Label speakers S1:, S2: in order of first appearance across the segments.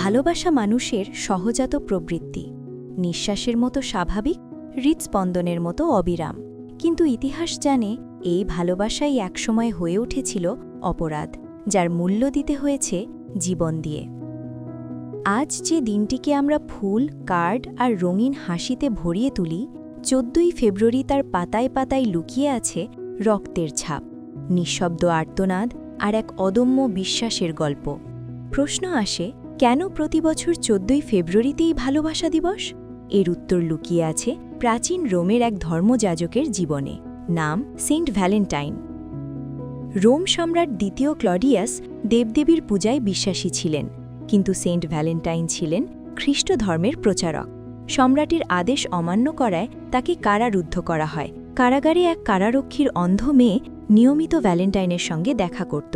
S1: ভালোবাসা মানুষের সহজাত প্রবৃত্তি। নিঃশ্বাসের মতো স্বাভাবিক, হৃৎস্পন্দনের মতো অবিরাম। কিন্তু ইতিহাস জানে, এই ভালোবাসাই একসময় হয়ে উঠেছিল অপরাধ, যার মূল্য দিতে হয়েছে জীবন দিয়ে। আজ যে দিনটিকে আমরা ফুল, কার্ড আর রঙিন হাসিতে ভরিয়ে তুলি, চোদ্দই ফেব্রুয়ারি তার পাতায় পাতায় লুকিয়ে আছে রক্তের ছাপ, নিঃশব্দ আর্তনাদ আর এক অদম্য বিশ্বাসের গল্প। প্রশ্ন আসে কেন প্রতি বছর চোদ্দই ফেব্রুয়ারিতেই ভালোবাসা দিবস? এর উত্তর লুকিয়ে আছে প্রাচীন রোমের এক ধর্মযাজকের জীবনে, নাম সেন্ট ভ্যালেন্টাইন। রোম সম্রাট দ্বিতীয় ক্লডিয়াস দেবদেবীর পূজায় বিশ্বাসী ছিলেন, কিন্তু সেন্ট ভ্যালেন্টাইন ছিলেন খ্রিস্ট ধর্মের প্রচারক। সম্রাটের আদেশ অমান্য করায় তাকে কারারুদ্ধ করা হয়। কারাগারে এক কারারক্ষীর অন্ধ মেয়ে নিয়মিত ভ্যালেন্টাইনের সঙ্গে দেখা করত।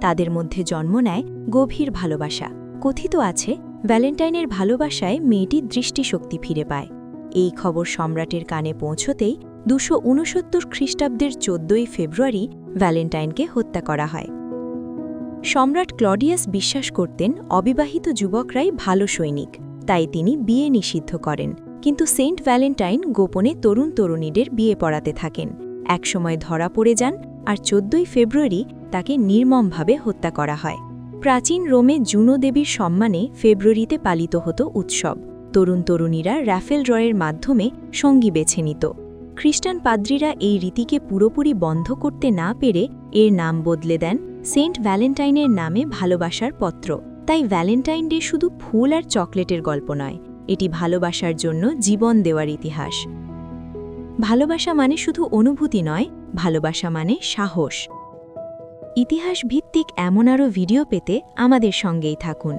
S1: তাদের মধ্যে জন্ম নেয় গভীর ভালোবাসা। কথিত আছে, ভ্যালেন্টাইনের ভালোবাসায় মেয়েটি দৃষ্টিশক্তি ফিরে পায়। এই খবর সম্রাটের কানে পৌঁছতেই দুশো উনসত্তর খ্রিস্টাব্দের চোদ্দই ফেব্রুয়ারি ভ্যালেন্টাইনকে হত্যা করা হয়। সম্রাট ক্লডিয়াস বিশ্বাস করতেন, অবিবাহিত যুবকরাই ভালো সৈনিক, তাই তিনি বিয়ে নিষিদ্ধ করেন। কিন্তু সেন্ট ভ্যালেন্টাইন গোপনে তরুণ তরুণীদের বিয়ে পড়াতে থাকেন। একসময় ধরা পড়ে যান আর চোদ্দই ফেব্রুয়ারি তাকে নির্মমভাবে হত্যা করা হয়। প্রাচীন রোমে জুনো দেবীর সম্মানে ফেব্রুয়ারিতে পালিত হতো উৎসব। তরুণ তরুণীরা র্যাফেল ড্রয়ের মাধ্যমে সঙ্গী বেছে নিত। খ্রিস্টান পাদ্রীরা এই রীতিকে পুরোপুরি বন্ধ করতে না পেরে এর নাম বদলে দেন সেন্ট ভ্যালেন্টাইনের নামে ভালোবাসার পত্র। তাই ভ্যালেন্টাইন ডে শুধু ফুল আর চকলেটের গল্প নয়, এটি ভালোবাসার জন্য জীবন দেওয়ার ইতিহাস। ভালোবাসা মানে শুধু অনুভূতি নয়, ভালোবাসা মানে সাহস। ইতিহাস ভিত্তিক এমন আরও ভিডিও পেতে আমাদের সঙ্গেই থাকুন।